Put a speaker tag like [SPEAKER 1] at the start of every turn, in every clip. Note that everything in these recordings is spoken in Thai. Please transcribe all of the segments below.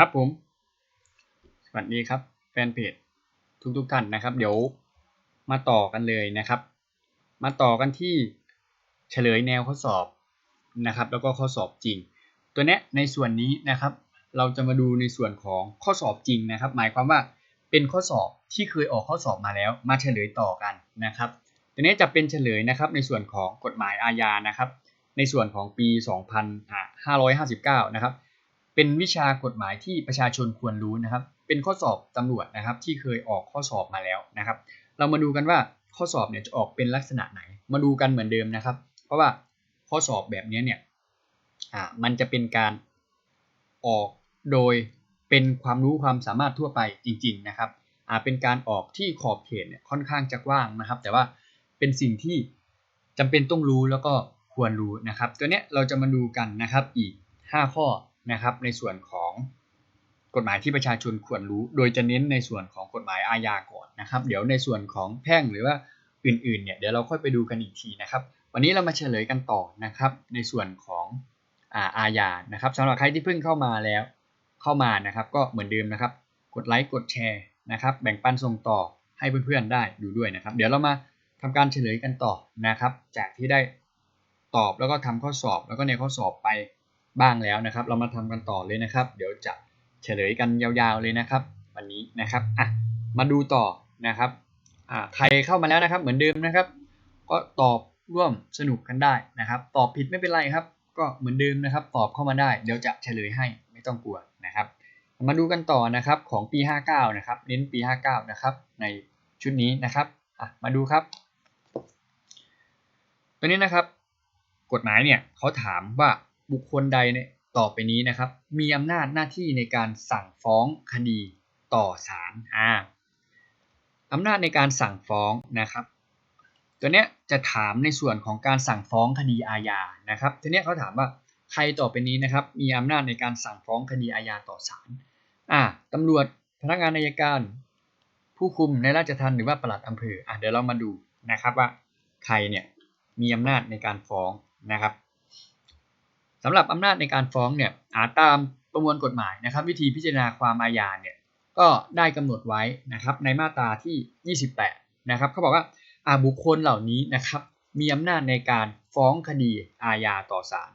[SPEAKER 1] ครับผม สวัสดีครับแฟนเพจทุกทุกๆท่านนะครับ เดี๋ยวมาต่อกันเลยนะครับ มาต่อกันที่เฉลยแนวข้อสอบนะครับ แล้วก็ข้อสอบจริง ตัวนี้ในส่วนนี้นะครับ เราจะมาดูในส่วนของข้อสอบจริงนะครับ หมายความว่าเป็นข้อสอบที่เคยออกข้อสอบมาแล้ว มาเฉลยต่อกันนะครับตัวนี้จะเป็นเฉลยนะครับในส่วนของกฎหมายอาญานะครับ ในส่วนของปี 2559 นะครับ เป็นวิชากฎหมายที่ประชาชนควรรู้นะครับ เป็นข้อสอบตำรวจนะครับ ที่เคยออกข้อสอบมาแล้วนะครับ เรามาดูกันว่าข้อสอบเนี่ยจะออกเป็นลักษณะไหน มาดูกันเหมือนเดิมนะครับ เพราะว่าข้อสอบแบบนี้เนี่ยอ่ามันจะเป็นการออกโดยเป็นความรู้ความสามารถทั่วไปจริง ๆนะครับอ่าเป็นการออกที่ขอบเขตเนี่ยค่อนข้างจะกว้างนะครับ แต่ว่าเป็นสิ่งที่จำเป็นต้องรู้แล้วก็ควรรู้นะครับ ตัวเนี้ยเราจะมาดูกันนะครับอีก 5 ข้อ นะครับในส่วนของกฎหมายที่ประชาชนควรรู้ โดยจะเน้นในส่วนของกฎหมายอาญาก่อนนะครับ เดี๋ยวในส่วนของแพ่งหรือว่าอื่นๆเนี่ยเดี๋ยวเราค่อยไปดูกันอีกทีนะครับ วันนี้เรามาเฉลยกันต่อนะครับ ในส่วนของอาอาญานะครับสำหรับใครที่เพิ่งเข้ามาแล้วเข้ามานะครับ ก็เหมือนเดิมนะครับ กดไลค์กดแชร์นะครับ แบ่งปันส่งต่อให้เพื่อนๆได้ดูด้วยนะครับ เดี๋ยวเรามาทำการเฉลยกันต่อนะครับ จากที่ได้ตอบแล้วก็ทำข้อสอบแล้วก็ในข้อสอบไป บ้างแล้วนะครับ เรามาทำกันต่อเลยนะครับ เดี๋ยวจะเฉลยกันยาวๆเลยนะครับ วันนี้นะครับอะมาดูต่อนะครับอ่าใครเข้ามาแล้วนะครับ เหมือนเดิมนะครับ ก็ตอบร่วมสนุกกันได้นะครับ ตอบผิดไม่เป็นไรครับ ก็เหมือนเดิมนะครับ ตอบเข้ามาได้ เดี๋ยวจะเฉลยให้ไม่ต้องกลัวนะครับ มาดูกันต่อนะครับของปี 59 นะครับเน้นปี 59 นะครับ ในชุดนี้นะครับอะมาดูครับ ตัวนี้นะครับ กฎหมายเนี่ยเขาถามว่า บุคคลใดเนี่ยต่อไปนี้นะครับ มีอำนาจหน้าที่ในการสั่งฟ้องคดีต่อศาลอ่าอำนาจในการสั่งฟ้องนะครับ ตัวเนี้ยจะถามในส่วนของการสั่งฟ้องคดีอาญานะครับทีเนี้ยเขาถามว่าใครต่อไปนี้นะครับ มีอำนาจในการสั่งฟ้องคดีอาญาต่อศาลอ่าตำรวจพนักงานอัยการ ผู้คุมในราชทัณฑ์หรือว่าปลัดอำเภออะเดี๋ยวเรามาดูนะครับว่าใครเนี่ยมีอำนาจในการฟ้องนะครับ สำหรับอำนาจในการฟ้องเนี่ยอาตามประมวลกฎหมายนะครับ วิธีพิจารณาความอาญาเนี่ยก็ได้กำหนดไว้นะครับในมาตราที่ 28 นะครับเขาบอกว่าอาบุคคลเหล่านี้นะครับมีอำนาจในการฟ้องคดีอาญาต่อศาล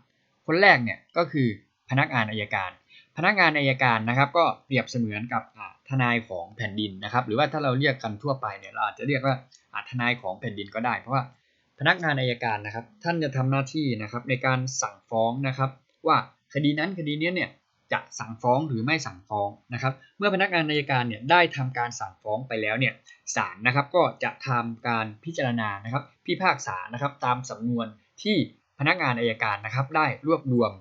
[SPEAKER 1] คนแรกเนี่ยก็คือพนักงานอายการ พนักงานอายการนะครับ ก็เปรียบเสมือนกับทนายของแผ่นดินนะครับ หรือว่าถ้าเราเรียกกันทั่วไปเนี่ยเราอาจจะเรียกว่าทนายของแผ่นดินก็ได้ เพราะว่า พนักงานอายการนะครับ ท่านจะทำหน้าที่นะครับในการสั่งฟ้องนะครับ ว่าคดีนั้นคดีนี้เนี่ยจะสั่งฟ้องหรือไม่สั่งฟ้องนะครับ เมื่อพนักงานอายการเนี่ยได้ทำการสั่งฟ้องไปแล้วเนี่ยศาลนะครับก็จะทำการพิจารณานะครับพิพากษานะครับตามสำนวนที่พนักงานอายการนะครับได้รวบรวม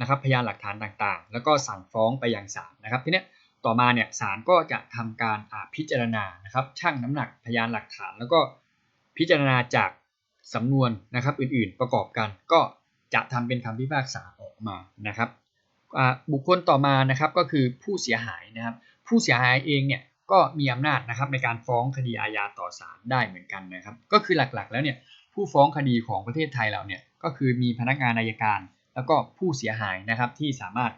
[SPEAKER 1] นะครับพยานหลักฐานต่างๆ แล้วก็สั่งฟ้องไปยังศาลนะครับทีนี้ต่อมาเนี่ยศาลก็จะทำการพิจารณานะครับชั่งน้ำหนักพยานหลักฐาน แล้วก็พิจารณาจาก สำนวนนะครับอื่นๆประกอบกันก็จะทำเป็นคำพิพากษาออกมานะครับบุคคลต่อมานะครับก็คือผู้เสียหายนะครับ ผู้เสียหายเองเนี่ยก็มีอำนาจนะครับในการฟ้องคดีอาญาต่อศาลได้เหมือนกันนะครับ ก็คือหลักๆ แล้วเนี่ยผู้ฟ้องคดีของประเทศไทยเราเนี่ยก็คือมีพนักงานอายการ แล้วก็ผู้เสียหายนะครับที่สามารถ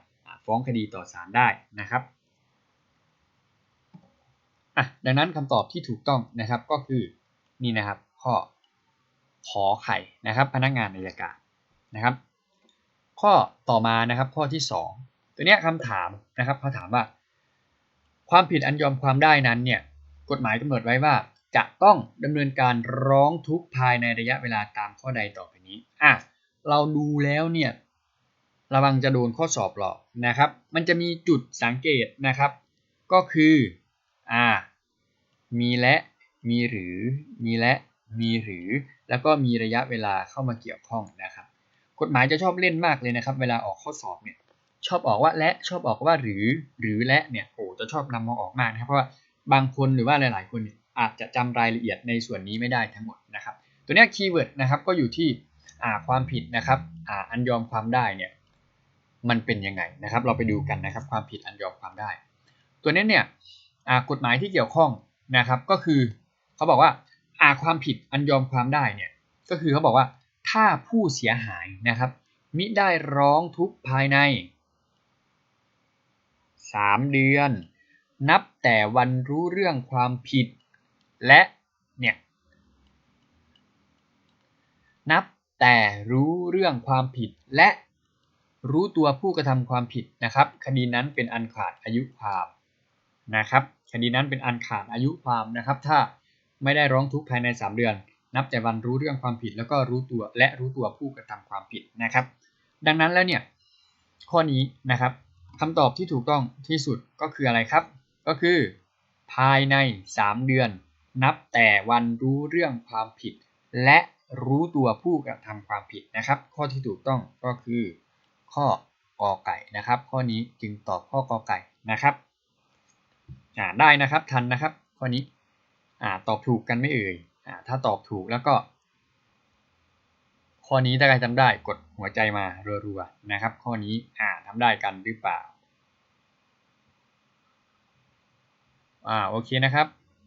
[SPEAKER 1] ฟ้องคดีต่อศาลได้นะครับอะดังนั้นคำตอบที่ถูกต้องนะครับก็คือนี่นะครับข้อ ขอไข่นะครับ พนักงานอายการนะครับ ข้อต่อมานะครับข้อที่ 2 ตัวเนี้ยคำถามนะครับเขาถามว่า ความผิดอันยอมความได้นั้นเนี่ยกฎหมายกำหนดไว้ว่าจะต้องดำเนินการร้องทุกข์ภายในระยะเวลาตามข้อใดต่อไปนี้อะเราดูแล้วเนี่ยระวังจะโดนข้อสอบหรอกนะครับ มันจะมีจุดสังเกตนะครับ ก็คืออ่ามีและ มีหรือ มีและ มีหรือ แล้วก็มีระยะเวลาเข้ามาเกี่ยวข้องนะครับ กฎหมายจะชอบเล่นมากเลยนะครับ เวลาออกข้อสอบเนี่ยชอบออกว่าและชอบออกว่าหรือหรือและเนี่ยโอ้จะชอบนำมาออกมากนะครับเพราะว่าบางคนหรือว่าหลาย ๆ คนอาจจะจำรายละเอียดในส่วนนี้ไม่ได้ทั้งหมดนะครับ ตัวนี้คีย์เวิร์ดนะครับก็อยู่ที่อ่าความผิดนะครับอ่าอันยอมความได้เนี่ยมันเป็นยังไงนะครับ เราไปดูกันนะครับ ความผิดอันยอมความได้ ตัวนี้เนี่ยกฎหมายที่เกี่ยวข้องนะครับ ก็คือเขาบอกว่า อาความผิดอันยอมความได้เนี่ยก็คือเขาบอกว่าถ้าผู้เสียหายนะครับมิได้ร้องทุกข์ภายในสามเดือน นับแต่วันรู้เรื่องความผิด และเนี่ยนับแต่รู้เรื่องความผิดและรู้ตัวผู้กระทำความผิดนะครับ คดีนั้นเป็นอันขาดอายุความนะครับ คดีนั้นเป็นอันขาดอายุความนะครับ ถ้า ไม่ได้ร้องทุกข์ภายใน 3 เดือน นับแต่วันรู้เรื่องความผิดแล้วก็รู้ตัวและรู้ตัวผู้กระทำความผิดนะครับ ดังนั้นแล้วเนี่ยข้อนี้นะครับคำตอบที่ถูกต้องที่สุดก็คืออะไรครับ ก็คือ ภายใน 3 เดือน นับแต่วันรู้เรื่องความผิด และรู้ตัวผู้กระทำความผิดนะครับ ข้อที่ถูกต้องก็คือ ข้อกอไก่นะครับ ข้อนี้จึงตอบข้อกอไก่นะครับได้นะครับทันนะครับ ข้อนี้ อ่าตอบถูกกันไม่เอ่ยอ่าถ้าตอบถูกแล้วก็ ข้อนี้ถ้าใครทำได้กดหัวใจมารัวๆนะครับ ข้อนี้อ่าทำได้กันหรือเปล่าอ่าโอเคนะครับ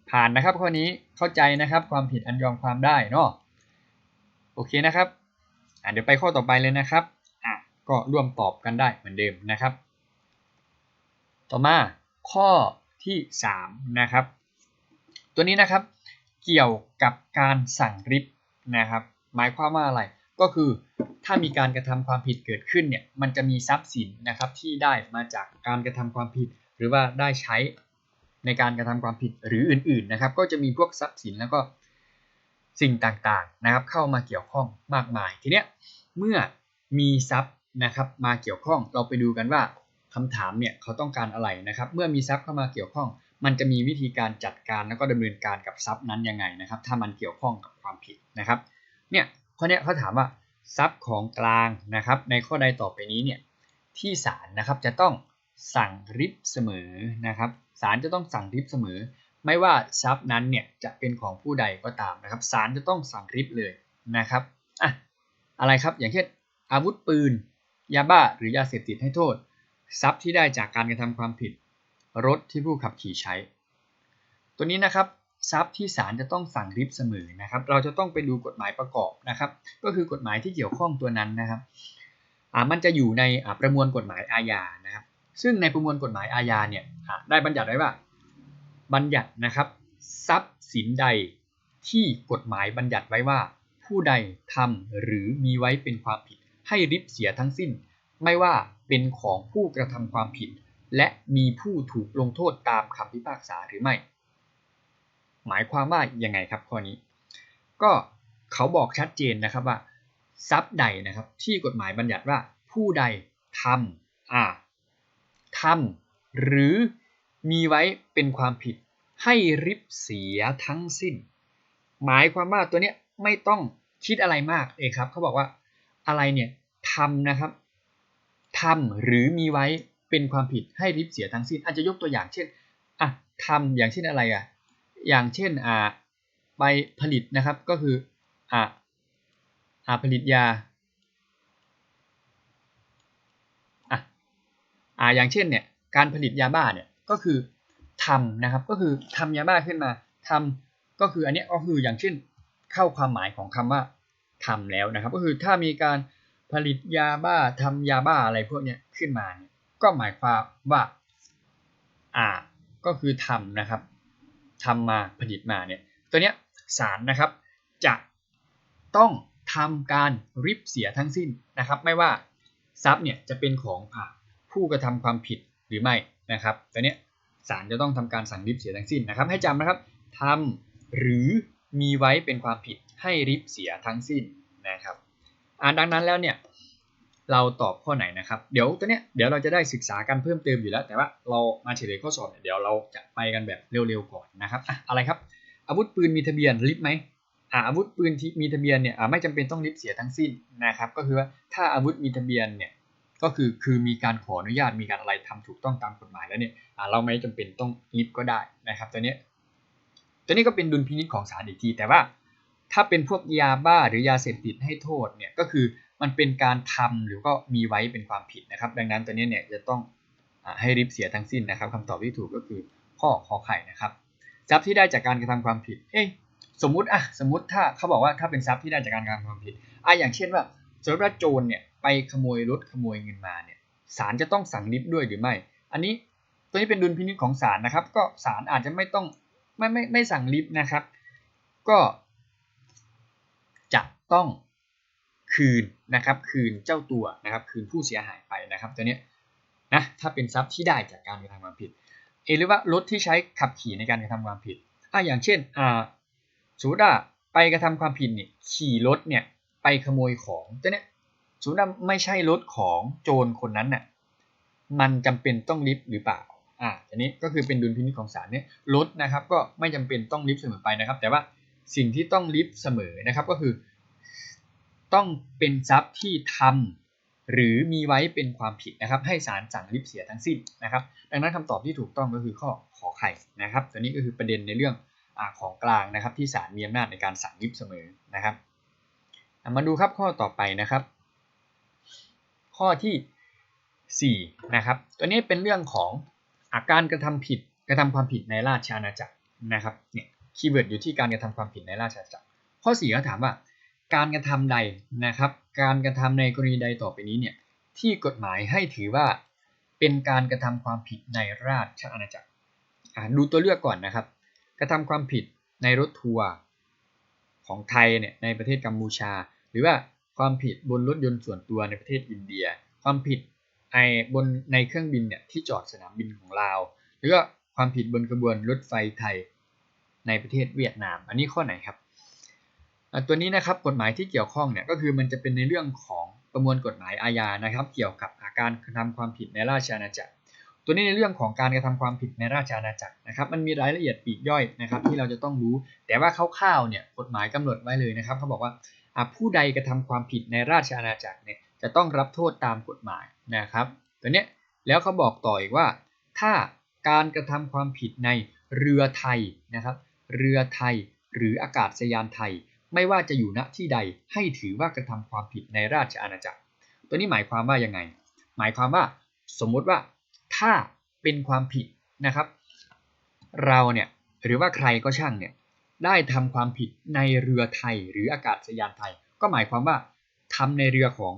[SPEAKER 1] ผ่านนะครับข้อนี้เข้าใจนะครับความผิดอันยอมความได้เนาะโอเคนะครับอ่าเดี๋ยวไปข้อต่อไปเลยนะครับอะก็ร่วมตอบกันได้เหมือนเดิมนะครับ ต่อมาข้อที่3นะครับ ตัวนี้นะครับเกี่ยวกับการสั่งริบนะครับหมายความว่าอะไรก็คือถ้ามีการกระทำความผิดเกิดขึ้นเนี่ยมันจะมีทรัพย์สินนะครับที่ได้มาจากการกระทำความผิด หรือว่าได้ใช้ในการกระทำความผิดหรืออื่นๆนะครับ ก็จะมีพวกทรัพย์สินแล้วก็สิ่งต่างๆนะครับเข้ามาเกี่ยวข้องมากมายทีเนี้ยเมื่อมีทรัพย์นะครับมาเกี่ยวข้องเราไปดูกันว่าคำถามเนี่ยเขาต้องการอะไรนะครับ เมื่อมีทรัพย์เข้ามาเกี่ยวข้อง มันจะมีวิธีการจัดการแล้วก็ดำเนินการกับทรัพย์นั้นยังไงนะครับ ถ้ามันเกี่ยวข้องกับความผิดนะครับ เนี่ยข้อนี้เขาถามว่าทรัพย์ของกลางนะครับ ในข้อใดต่อไปนี้เนี่ยที่ศาลนะครับจะต้องสั่งริบเสมอนะครับศาลจะต้องสั่งริบเสมอ ไม่ว่าทรัพย์นั้นเนี่ยจะเป็นของผู้ใดก็ตามนะครับศาลจะต้องสั่งริบเลยนะครับอะอะไรครับอย่างเช่นอาวุธปืน ยาบ้าหรือยาเสพติดให้โทษ ทรัพย์ที่ได้จากการกระทำความผิด รถที่ผู้ขับขี่ใช้ ตัวนี้นะครับทรัพย์ที่ศาลจะต้องสั่งริบเสมอนะครับ เราจะต้องไปดูกฎหมายประกอบนะครับ ก็คือกฎหมายที่เกี่ยวข้องตัวนั้นนะครับอ่ามันจะอยู่ในประมวลกฎหมายอาญานะครับ ซึ่งในประมวลกฎหมายอาญาเนี่ยได้บัญญัติไว้ว่า บัญญัตินะครับ ทรัพย์สินใดที่กฎหมายบัญญัติไว้ว่า ผู้ใดทำหรือมีไว้เป็นความผิด ให้ริบเสียทั้งสิ้น ไม่ว่าเป็นของผู้กระทำความผิด และมีผู้ถูกลงโทษตามคำพิพากษาหรือไม่ หมายความว่ายังไงครับข้อนี้ ก็เขาบอกชัดเจนนะครับว่าทรัพย์ใดนะครับที่กฎหมายบัญญัติว่าผู้ใดทำอ่าทำหรือมีไว้เป็นความผิดให้ริบเสียทั้งสิ้น หมายความว่าตัวเนี้ยไม่ต้องคิดอะไรมากเลยครับเขาบอกว่าอะไรเนี่ยทำนะครับทำหรือมีไว้ เป็นความผิดให้ริบเสียทั้งสิ้นอาจจะยกตัวอย่างเช่นอะทำอย่างเช่นอะไรอะอย่างเช่นอ่าไปผลิตนะครับก็คืออ่าอ่าผลิตยาอะอ่าอย่างเช่นเนี่ยการผลิตยาบ้าเนี่ยก็คือทำนะครับก็คือทำยาบ้าขึ้นมาทำก็คืออันนี้ก็คืออย่างเช่นเข้าความหมายของคำว่าทำแล้วนะครับ ก็คือถ้ามีการผลิตยาบ้าทำยาบ้าอะไรพวกนี้ขึ้นมาเนี่ย ก็หมายความว่าอ่าก็คือทำนะครับทำมาผลิตมาเนี่ยตัวเนี้ยศาลนะครับจะต้องทำการริบเสียทั้งสิ้นนะครับ ไม่ว่าทรัพย์เนี่ยจะเป็นของผู้กระทำความผิดหรือไม่นะครับตัวเนี้ยศาลจะต้องทำการสั่งริบเสียทั้งสิ้นนะครับ ให้จำนะครับทำหรือมีไว้เป็นความผิดให้ริบเสียทั้งสิ้นนะครับอ่าดังนั้นแล้วเนี่ย เราตอบข้อไหนนะครับ เดี๋ยวตัวเนี้ยเดี๋ยวเราจะได้ศึกษากันเพิ่มเติมอยู่แล้ว แต่ว่าเรามาเฉลยข้อสอบเนี่ยเดี๋ยวเราจะไปกันแบบเร็วๆก่อนนะครับอะอะไรครับ อาวุธปืนมีทะเบียนริบไหมอ่าอาวุธปืนที่มีทะเบียนเนี่ยอาไม่จำเป็นต้องริบเสียทั้งสิ้นนะครับ ก็คือว่าถ้าอาวุธมีทะเบียนเนี่ยก็คือคือมีการขออนุญาตมีการอะไรทำถูกต้องตามกฎหมายแล้วเนี่ยอาเราไม่จำเป็นต้องริบก็ได้นะครับ ตัวเนี้ยตัวนี้ก็เป็นดุลพินิจของศาลอีกทีแต่ว่าถ้าเป็นพวกยาบ้าหรือยาเสพติดให้โทษเนี่ยก็คือ มันเป็นการทำหรือก็มีไว้เป็นความผิดนะครับ ดังนั้นตัวนี้เนี่ยจะต้องอให้ริบเสียทั้งสิ้นนะครับคำตอบที่ถูกก็คือข้อขอไข่นะครับทรัพย์ที่ได้จากการกระทำความผิด เอ้สมมุติอะสมมติถ้าเขาบอกว่าถ้าเป็นทรัพย์ที่ได้จากการกระทำความผิดอะอย่างเช่นว่าสมมติว่าโจรเนี่ยไปขโมยรถขโมยเงินมาเนี่ยศาลจะต้องสั่งริบด้วยหรือไม่ อันนี้ตัวนี้เป็นดุลพินิจของศาลนะครับ ก็ศาลอาจจะไม่ต้องไม่ไม่ไม่สั่งลิฟต์นะครับ ก็จะต้อง คืนนะครับคืนเจ้าตัวนะครับคืนผู้เสียหายไปนะครับตัวเนี้ยนะถ้าเป็นทรัพย์ที่ได้จากการกระทำความผิดเอหรือว่ารถที่ใช้ขับขี่ในการกระทำความผิดอ่าอย่างเช่นอ่าสมมติว่าไปกระทำความผิดเนี่ยขี่รถเนี่ยไปขโมยของตัวเนี้ยสมมติว่าไม่ใช่รถของโจรคนนั้นน่ะมันจำเป็นต้องลิฟต์หรือเปล่าอ่าอันนี้ก็คือเป็นดุลพินิจของศาลเนี่ยรถนะครับก็ไม่จำเป็นต้องลิฟต์เสมอไปนะครับ แต่ว่าสิ่งที่ต้องลิฟต์เสมอนะครับก็คือ ต้องเป็นทรัพย์ที่ทำหรือมีไว้เป็นความผิดนะครับ ให้ศาลสั่งลิฟต์เสียทั้งสิ้นนะครับ ดังนั้นคำตอบที่ถูกต้องก็คือข้อขอไข่นะครับ ตัวนี้ก็คือประเด็นในเรื่องอของกลางนะครับ ที่ศาลมีอำนาจในการสั่งลิฟต์เสมอนะครับมาดูครับข้อต่อไปนะครับ ข้อที่4นะครับ ตัวนี้เป็นเรื่องของอาการกระทำผิดกระทำความผิดในราชอาณาจักรนะครับเนี่ยคีย์เวิร์ดอยู่ที่การกระทำความผิดในราชอาณาจักร ข้อ4เขาถามว่า การกระทำใดนะครับ การกระทำในกรณีใดต่อไปนี้เนี่ยที่กฎหมายให้ถือว่าเป็นการกระทำความผิดในราชอาณาจักรดูตัวเลือกก่อนนะครับ กระทำความผิดในรถทัวร์ของไทยเนี่ยในประเทศกัมพูชา หรือว่าความผิดบนรถยนต์ส่วนตัวในประเทศอินเดีย ความผิดไอบนในเครื่องบินเนี่ยที่จอดสนามบินของลาว หรือว่าความผิดบนกระบวนรถไฟไทยในประเทศเวียดนาม อันนี้ข้อไหนครับ ตัวนี้นะครับกฎหมายที่เกี่ยวข้องเนี่ยก็คือมันจะเป็นในเรื่องของประมวลกฎหมายอาญานะครับ เกี่ยวกับอาการกระทำความผิดในราชอาณาจักร ตัวนี้ในเรื่องของการกระทำความผิดในราชอาณาจักรนะครับ มันมีรายละเอียดปีกย่อยนะครับ ที่เราจะต้องรู้ แต่ว่าคร่าวๆเนี่ยกฎหมายกำหนดไว้เลยนะครับเขาบอกว่าผู้ใดกระทำความผิดในราชอาณาจักรเนี่ยจะต้องรับโทษตามกฎหมายนะครับ ตัวนี้แล้วเขาบอกต่ออีกว่า ถ้าการกระทำความผิดในเรือไทยนะครับ เรือไทย หรืออากาศยานไทย ไม่ว่าจะอยู่ณที่ใดให้ถือว่ากระทำความผิดในราชอาณาจักร ตัวนี้หมายความว่ายังไง หมายความว่าสมมุติว่าถ้าเป็นความผิดนะครับ เราเนี่ยหรือว่าใครก็ช่างเนี่ยได้ทำความผิดในเรือไทยหรืออากาศยานไทย ก็หมายความว่าทำในเรือของ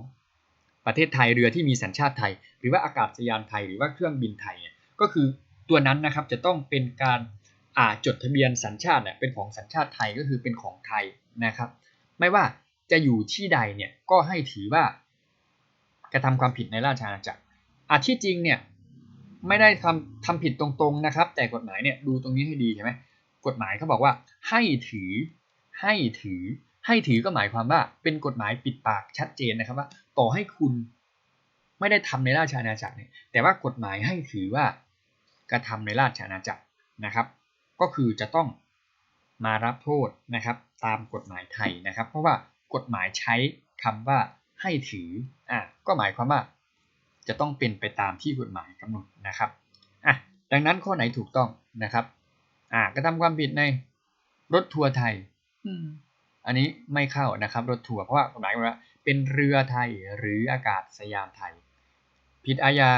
[SPEAKER 1] ประเทศไทยเรือที่มีสัญชาติไทย หรือว่าอากาศยานไทยหรือว่าเครื่องบินไทยเนี่ยก็คือตัวนั้นนะครับจะต้องเป็นการจดทะเบียนสัญชาติเนี่ยเป็นของสัญชาติไทยก็คือเป็นของไทย นะครับ ไม่ว่าจะอยู่ที่ใดเนี่ยก็ให้ถือว่ากระทำความผิดในราชอาณาจักรอาที่จริงเนี่ยไม่ได้ทำทำผิดตรงๆนะครับ แต่กฎหมายเนี่ยดูตรงนี้ให้ดีใช่ไหมกฎหมายเขาบอกว่า ให้ถือ ให้ถือ ให้ถือก็หมายความว่า เป็นกฎหมายปิดปากชัดเจนนะครับว่า ต่อให้คุณไม่ได้ทำในราชอาณาจักรเนี่ยแต่ว่ากฎหมายให้ถือว่ากระทำในราชอาณาจักรนะครับ ก็คือจะต้อง มารับโทษนะครับตามกฎหมายไทยนะครับ เพราะว่ากฎหมายใช้คำว่าให้ถืออะก็หมายความว่า จะต้องเป็นไปตามที่กฎหมายกำหนดนะครับอะดังนั้นข้อไหนถูกต้องนะครับอ่ากระทำความผิดในรถทัวร์ไทยอันนี้ไม่เข้านะครับ รถทัวร์เพราะว่ากฎหมายว่าเป็นเรือไทยหรืออากาศสยานไทย ผิดอาญา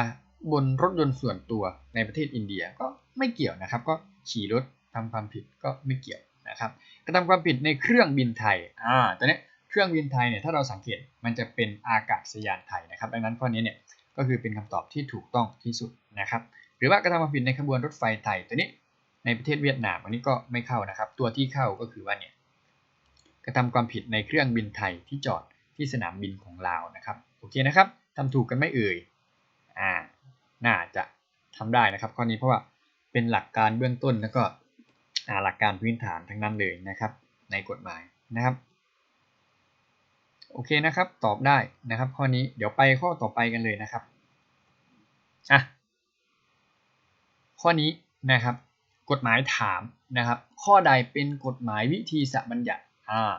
[SPEAKER 1] บนรถยนต์ส่วนตัวในประเทศอินเดียก็ไม่เกี่ยวนะครับ ก็ขี่รถทำความผิดก็ไม่เกี่ยว นะครับกระทำความผิดในเครื่องบินไทยอ่าตัวนี้เครื่องบินไทยเนี่ยถ้าเราสังเกตมันจะเป็นอากาศยานไทยนะครับ ดังนั้นข้อนี้เนี่ยก็คือเป็นคำตอบที่ถูกต้องที่สุดนะครับ หรือว่ากระทำความผิดในขบวนรถไฟไทยตัวนี้ในประเทศเวียดนามอันนี้ก็ไม่เข้านะครับ ตัวที่เข้าก็คือว่าเนี่ยกระทำความผิดในเครื่องบินไทยที่จอดที่สนามบินของลาวนะครับโอเคนะครับทำถูกกันไม่เอ่ยอ่าน่าจะทำได้นะครับข้อนี้เพราะว่าเป็นหลักการเบื้องต้นแล้วก็ หลักการพื้นฐานทั้งนั้นเลยนะครับ ในกฎหมายนะครับ โอเคนะครับ ตอบได้นะครับ ข้อนี้เดี๋ยวไปข้อต่อไปกันเลยนะครับอะข้อนี้นะครับ กฎหมายถามนะครับ ข้อใดเป็นกฎหมายวิธีสบัญญัติอ่า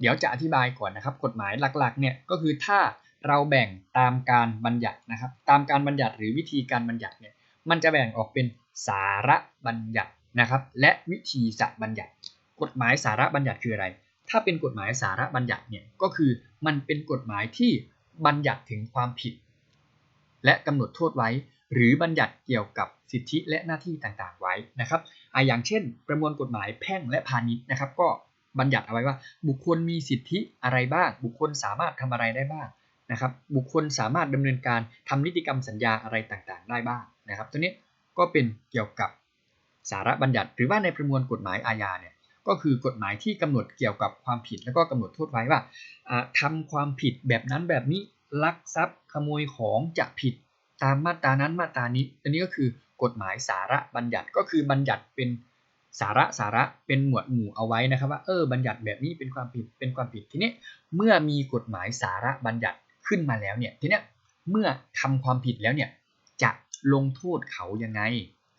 [SPEAKER 1] เดี๋ยวจะอธิบายก่อนนะครับ กฎหมายหลักๆเนี่ยก็คือถ้าเราแบ่งตามการบัญญัตินะครับ ตามการบัญญัติหรือวิธีการบัญญัติเนี่ยมันจะแบ่งออกเป็นสาระบัญญัติ นะครับและวิธีสับัญญัติ กฎหมายสาระบัญญัติคืออะไร ถ้าเป็นกฎหมายสาระบัญญัติเนี่ยก็คือมันเป็นกฎหมายที่บัญญัติถึงความผิด และกำหนดโทษไว้ หรือบัญญัติเกี่ยวกับสิทธิและหน้าที่ต่างๆไว้นะครับออย่างเช่น ประมวลกฎหมายแพ่งและพาณิชย์นะครับ ก็บัญญัติเอาไว้ว่า บุคคลมีสิทธิอะไรบ้าง บุคคลสามารถทำอะไรได้บ้างนะครับ บุคคลสามารถดำเนินการทำนิติกรรมสัญญาอะไรต่างๆ ได้บ้างนะครับ ตัวนี้ก็เป็นเกี่ยวกับ สาระบัญญัติ หรือว่าในประมวลกฎหมายอาญาเนี่ยก็คือกฎหมายที่กำหนดเกี่ยวกับความผิดแล้วก็กำหนดโทษไว้ว่าทำความผิดแบบนั้นแบบนี้ลักทรัพย์ขโมยของจะผิดตามมาตรานั้นมาตรานี้ อันนี้ก็คือกฎหมายสาระบัญญัติก็คือบัญญัติเป็นสาระสาระเป็นหมวดหมู่เอาไว้นะครับว่าเออบัญญัติแบบนี้เป็นความผิดเป็นความผิดทีนี้เมื่อมีกฎหมายสาระบัญญัติขึ้นมาแล้วเนี่ยทีนี้เมื่อทำความผิดแล้วเนี่ยจะลงโทษเขายังไง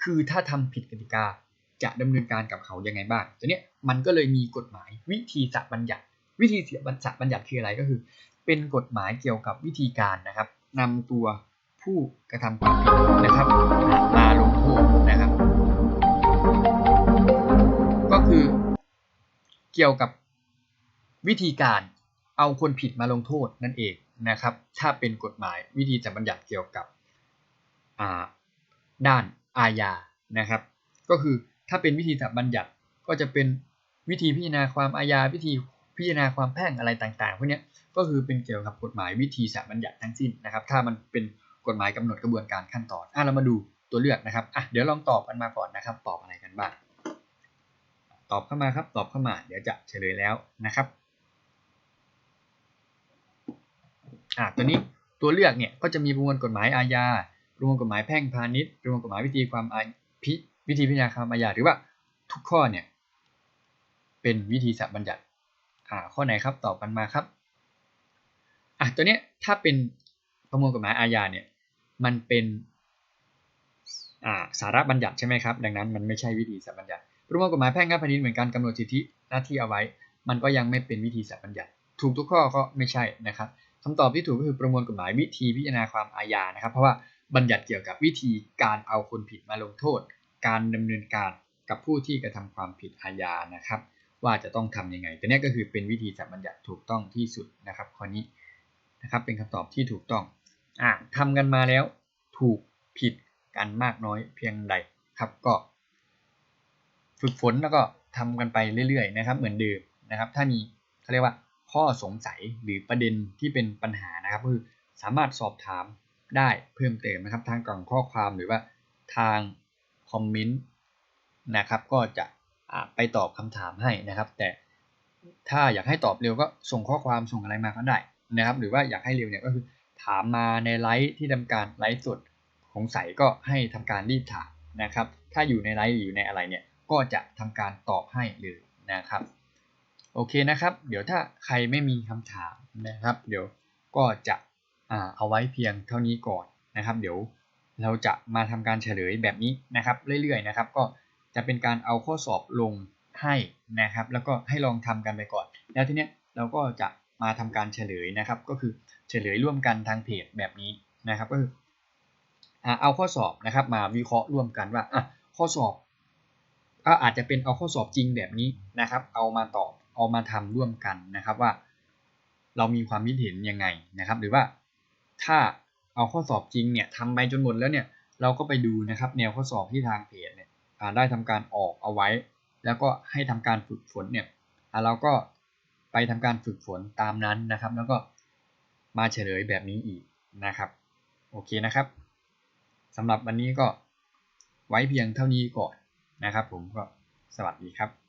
[SPEAKER 1] คือถ้าทำผิดกติกาจะดำเนินการกับเขายังไงบ้างทีเนี้ยมันก็เลยมีกฎหมายวิธีจะบัญญัติ วิธีจะบัญญัติคืออะไรก็คือ เป็นกฎหมายเกี่ยวกับวิธีการนะครับนำตัวผู้กระทำความผิดนะครับมาลงโทษนะครับ ก็คือเกี่ยวกับวิธีการเอาคนผิดมาลงโทษนั่นเองนะครับ ถ้าเป็นกฎหมายวิธีจะบัญญัติเกี่ยวกับด้าน อาญานะครับ ก็คือถ้าเป็นวิธีจะบัญญัติก็จะเป็นวิธีพิจารณาความอาญาวิธีพิจารณาความแพ่งอะไรต่างๆพวกนี้ก็คือเป็นเกี่ยวกับกฎหมายวิธีจะบัญญัติทั้งสิ้นนะครับ ถ้ามันเป็นกฎหมายกำหนดกระบวนการขั้นตอนอะเรามาดูตัวเลือกนะครับอะเดี๋ยวลองตอบกันมาก่อนนะครับ ตอบอะไรกันบ้างตอบเข้ามาครับ ตอบเข้ามา เดี๋ยวจะเฉลยแล้วนะครับอะตัวนี้ตัวเลือกเนี่ยก็จะมีประมวลกฎหมายอาญา ประมวลกฎหมายแพ่งพาณิชย์ประมวลกฎหมายวิธีความอาพิวิธีพิจารณาความอาญาหรือว่าทุกข้อเนี่ยเป็นวิธีสับบัญญัติอ่าข้อไหนครับตอบกันมาครับอะตัวเนี้ยถ้าเป็นประมวลกฎหมายอาญาเนี่ยมันเป็นอ่าสาระบัญญัติใช่ไหมครับดังนั้นมันไม่ใช่วิธีสับบัญญัติประมวลกฎหมายแพ่งกับพาณิชย์เหมือนกันกำหนดสิทธิหน้าที่เอาไว้ มันก็ยังไม่เป็นวิธีสับบัญญัติ ถูกทุกข้อก็ไม่ใช่นะครับคำตอบที่ถูกก็คือประมวลกฎหมายวิธีพิจารณาความอาญานะครับ เพราะว่า บัญญัติเกี่ยวกับวิธีการเอาคนผิดมาลงโทษ การดำเนินการกับผู้ที่กระทำความผิดอาญานะครับ ว่าจะต้องทํำยังไงตัวนี้ก็คือเป็นวิธีจัดบัญญัติถูกต้องที่สุดนะครับข้อนี้นะครับเป็นคำตอบที่ถูกต้องอ่าทำกันมาแล้วถูกผิดกันมากน้อยเพียงใดครับก็ ฝึกฝนแล้วก็ทำกันไปเรื่อยๆ นะครับ เหมือนเดิมนะครับ ถ้ามีเขาเรียกว่าข้อสงสัยหรือประเด็นที่เป็นปัญหานะครับคือสามารถสอบถาม ได้เพิ่มเติมนะครับ ทางกล่องข้อความหรือว่าทางคอมเมนต์นะครับ ก็จะไปตอบคำถามให้นะครับ แต่ถ้าอยากให้ตอบเร็วก็ส่งข้อความส่งอะไรมาก็ได้นะครับ หรือว่าอยากให้เร็วเนี่ยก็คือถามมาในไลฟ์ที่ทำการไลฟ์สดสงใสก็ให้ทำการรีบถามนะครับ ถ้าอยู่ในไลฟ์อยู่ในอะไรเนี่ยก็จะทำการตอบให้เลยนะครับ โอเคนะครับ เดี๋ยวถ้าใครไม่มีคำถามนะครับ เดี๋ยวก็จะ เอาไว้เพียงเท่านี้ก่อนนะครับ เดี๋ยวเราจะมาทำการเฉลยแบบนี้นะครับเรื่อยๆนะครับ ก็จะเป็นการเอาข้อสอบลงให้นะครับ แล้วก็ให้ลองทำกันไปก่อน แล้วทีเนี้ยเราก็จะมาทำการเฉลยนะครับ ก็คือเฉลยร่วมกันทางเพจแบบนี้นะครับ ก็คือเอาข้อสอบนะครับมาวิเคราะห์ร่วมกันว่าข้อสอบก็อาจจะเป็นเอาข้อสอบจริงแบบนี้นะครับ เอามาตอบเอามาทำร่วมกันนะครับว่า เรามีความคิดเห็นยังไงนะครับ หรือว่า ถ้าเอาข้อสอบจริงเนี่ยทำไปจนหมดแล้วเนี่ยเราก็ไปดูนะครับแนวข้อสอบที่ทางเพจเนี่ยได้ทำการออกเอาไว้ แล้วก็ให้ทำการฝึกฝนเนี่ยเราก็ไปทำการฝึกฝนตามนั้นนะครับ แล้วก็มาเฉลยแบบนี้อีกนะครับโอเคนะครับสำหรับวันนี้ก็ไว้เพียงเท่านี้ก่อนนะครับ ผมก็สวัสดีครับ